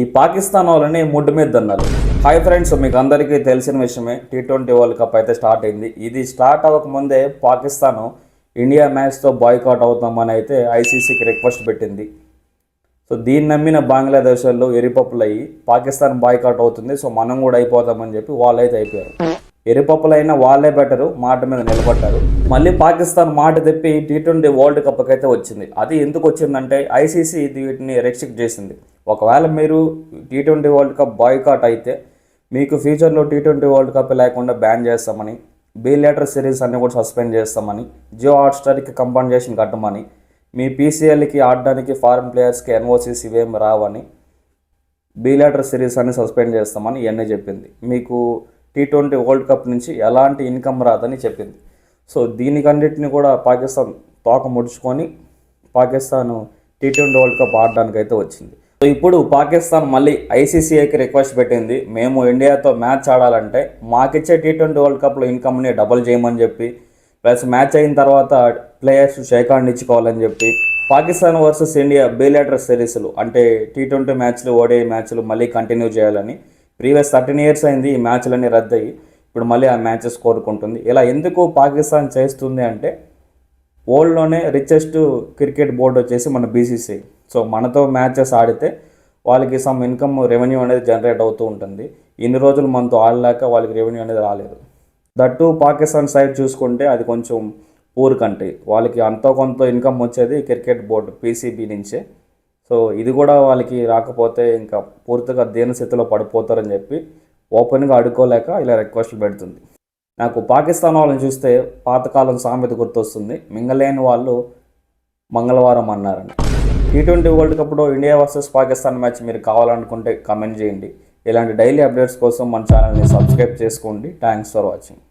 ఈ పాకిస్తాన్ వాళ్ళని ముడ్డు మీద దన్నారు హాయ్ ఫ్రెండ్స్ మీకు అందరికీ తెలిసిన విషయమే టీ ట్వంటీ వరల్డ్ కప్ అయితే స్టార్ట్ అయింది. ఇది స్టార్ట్ అవ్వకముందే పాకిస్తాన్ ఇండియా మ్యాచ్తో బాయ్కాట్ అవుతామని అయితే ఐసీసీకి రిక్వెస్ట్ పెట్టింది. సో దీన్ని నమ్మిన బంగ్లాదేశ్ వాళ్ళు ఎరిపప్పులయ్యి పాకిస్తాన్ బాయ్కాట్ అవుతుంది సో మనం కూడా అయిపోతామని చెప్పి వాళ్ళైతే అయిపోయారు. ఎరిపప్పులైనా వాళ్ళే బెటరు మాట మీద నిలబడ్డారు. మళ్ళీ పాకిస్తాన్ మాట తెప్పి టీ ట్వంటీ వరల్డ్ కప్కి అయితే వచ్చింది. అది ఎందుకు వచ్చిందంటే ఐసీసీ వీటిని రెస్ట్రిక్ట్ చేసింది. ఒకవేళ మీరు T twenty world cup boycott అయితే మీకు ఫ్యూచర్లో టీ ట్వంటీ వరల్డ్ కప్ లేకుండా బ్యాన్ చేస్తామని బీ లెటర్ సిరీస్ అన్ని కూడా సస్పెండ్ చేస్తామని జియో హాట్స్టార్కి కంపన్సేషన్ కట్టమని మీ పీసీఎల్కి ఆడడానికి ఫారెన్ ప్లేయర్స్కి ఎన్ఓసీస్ ఇవేం రావని బీ లెటర్ సిరీస్ అన్ని సస్పెండ్ చేస్తామని ఇవన్నీ చెప్పింది. మీకు టీ ట్వంటీ వరల్డ్ కప్ నుంచి ఎలాంటి ఇన్కమ్ రాదని చెప్పింది. సో దీనికన్నిటిని కూడా పాకిస్తాన్ తోక ముడుచుకొని Pakistan T twenty world cup ఆడడానికి అయితే వచ్చింది. సో ఇప్పుడు పాకిస్తాన్ మళ్ళీ ఐసీసీఐకి రిక్వెస్ట్ పెట్టింది. మేము ఇండియాతో మ్యాచ్ ఆడాలంటే మాకిచ్చే టీ ట్వంటీ వరల్డ్ కప్లో ఇన్కమ్ని డబుల్ చేయమని చెప్పి ప్లస్ మ్యాచ్ అయిన తర్వాత ప్లేయర్స్ షేక్ ఇచ్చుకోవాలని చెప్పి పాకిస్తాన్ వర్సెస్ ఇండియా బేలేటర్ సిరీస్లు అంటే టీ ట్వంటీ మ్యాచ్లు ఓడే మ్యాచ్లు మళ్ళీ కంటిన్యూ చేయాలని ప్రీవియస్ థర్టీన్ ఇయర్స్ అయింది ఈ మ్యాచ్లన్నీ రద్దయ్యి. ఇప్పుడు మళ్ళీ ఆ మ్యాచెస్ కోరుకుంటుంది. ఇలా ఎందుకు పాకిస్తాన్ చేస్తుంది అంటే వరల్డ్లోనే రిచెస్ట్ క్రికెట్ బోర్డు వచ్చేసి మన బీసీసీ సో మనతో మ్యాచెస్ ఆడితే వాళ్ళకి సమ్ ఇన్కమ్ రెవెన్యూ అనేది జనరేట్ అవుతూ ఉంటుంది. ఇన్ని రోజులు మనతో ఆడలేక వాళ్ళకి రెవెన్యూ అనేది రాలేదు. దట్టు పాకిస్తాన్ సైడ్ చూసుకుంటే అది కొంచెం పూర్ కంట్రీ వాళ్ళకి అంతో కొంత ఇన్కమ్ వచ్చేది క్రికెట్ బోర్డు పీసీబీ నుంచే. సో ఇది కూడా వాళ్ళకి రాకపోతే ఇంకా పూర్తిగా దేని స్థితిలో పడిపోతారని చెప్పి ఓపెన్గా అడుకోలేక ఇలా రిక్వెస్ట్లు పెడుతుంది. నాకు పాకిస్తాన్ వాళ్ళని చూస్తే పాతకాలం సామెత గుర్తొస్తుంది. మింగలేని వాళ్ళు మంగళవారం అన్నారని. టీ ట్వంటీ వరల్డ్ కప్లో ఇండియా వర్సెస్ పాకిస్తాన్ మ్యాచ్ మీరు కావాలనుకుంటే కమెంట్ చేయండి. ఇలాంటి డైలీ అప్డేట్స్ కోసం మన ఛానల్ని సబ్స్క్రైబ్ చేసుకోండి. Thanks for watching.